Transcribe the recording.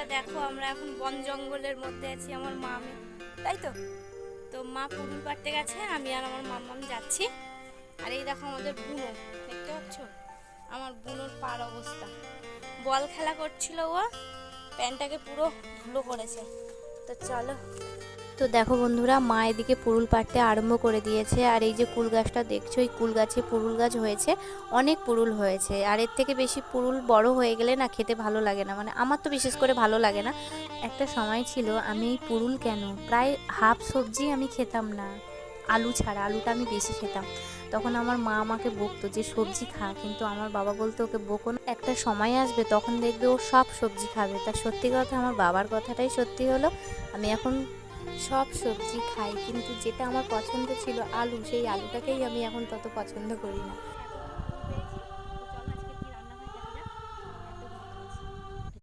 বন্ধুরা, দেখো আমরা এখন বন জঙ্গলের মধ্যে আছি আমার মা আমি তাই তো? তো মা পুকুর পাড়তে গেছে, আমি আর আমার মাম্মাম যাচ্ছি। আর এই দেখো আমাদের বুনো, দেখতে পাচ্ছ? আমার বুনোর পার অবস্থা। বল খেলা করছিল ও, প্যান্টটাকে পুরো ধুলো করেছে। তো চলো তো দেখো বন্ধুরা, মা এদিকে পুরুল পাড়তে আরম্ভ করে দিয়েছে। আর এই যে কুল গাছটা দেখছ, এই কুল গাছে পুরুল গাছ হয়েছে, অনেক পুরুল হয়েছে। আর এর থেকে বেশি পুরুল বড় হয়ে গেলে না খেতে ভালো লাগে না। মানে আমার তো বিশেষ করে ভালো লাগে না। একটা সময় ছিল, আমি এই পুরুল কেন? প্রায় হাফ সবজি আমি খেতাম না। আলু ছাড়া, আলুটা আমি বেশি খেতাম। তখন আমার মা আমাকে বকতো যে, সবজি খা। কিন্তু আমার বাবা বলতো, ওকে বকো একটা সময় আসবে, তখন দেখবে ও সব সবজি খাবে। তা সত্যি কথা, আমার বাবার কথাটাই সত্যি হলো। আমি এখন সব সবজি খাই, কিন্তু যেটা আমার পছন্দ ছিল আলু, সেই আলুটাকেই আমি এখন তত পছন্দ করি না।